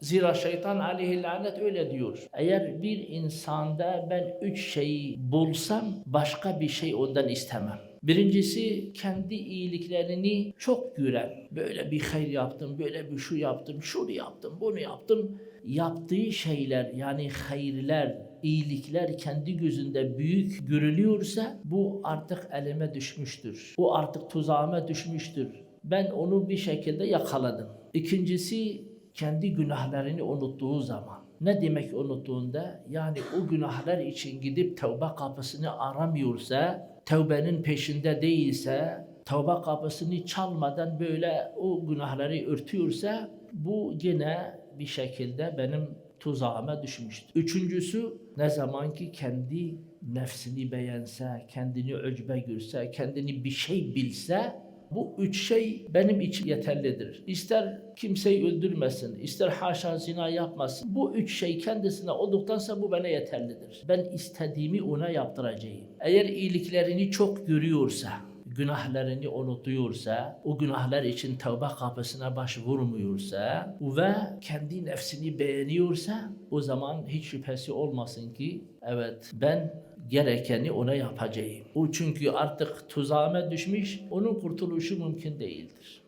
Zira şeytan aleyhi lanet öyle diyor. Eğer bir insanda ben üç şeyi bulsam başka bir şey ondan istemem. Birincisi kendi iyiliklerini çok gören. Böyle bir hayır yaptım, böyle bir şu yaptım, şunu yaptım, bunu yaptım. Yaptığı şeyler yani hayırlar, iyilikler kendi gözünde büyük görülüyorsa bu artık elime düşmüştür. O artık tuzağıma düşmüştür. Ben onu bir şekilde yakaladım. İkincisi kendi günahlarını unuttuğu zaman. Ne demek unuttuğunda? Yani o günahlar için gidip tövbe kapısını aramıyorsa, tövbenin peşinde değilse, tövbe kapısını çalmadan böyle o günahları örtüyorsa bu yine bir şekilde benim tuzağıma düşmüştür. Üçüncüsü ne zaman ki kendi nefsini beğense, kendini öcbe görse, kendini bir şey bilse bu üç şey benim için yeterlidir. İster kimseyi öldürmesin, ister haşa zina yapmasın. Bu üç şey kendisine olduktansa bu bana yeterlidir. Ben istediğimi ona yaptıracağım. Eğer iyiliklerini çok görüyorsa, günahlarını unutuyorsa, o günahlar için tövbe kapısına başvurmuyorsa ve kendi nefsini beğeniyorsa o zaman hiç şüphesi olmasın ki evet ben gerekeni ona yapacağım. O çünkü artık tuzağıma düşmüş, onun kurtuluşu mümkün değildir.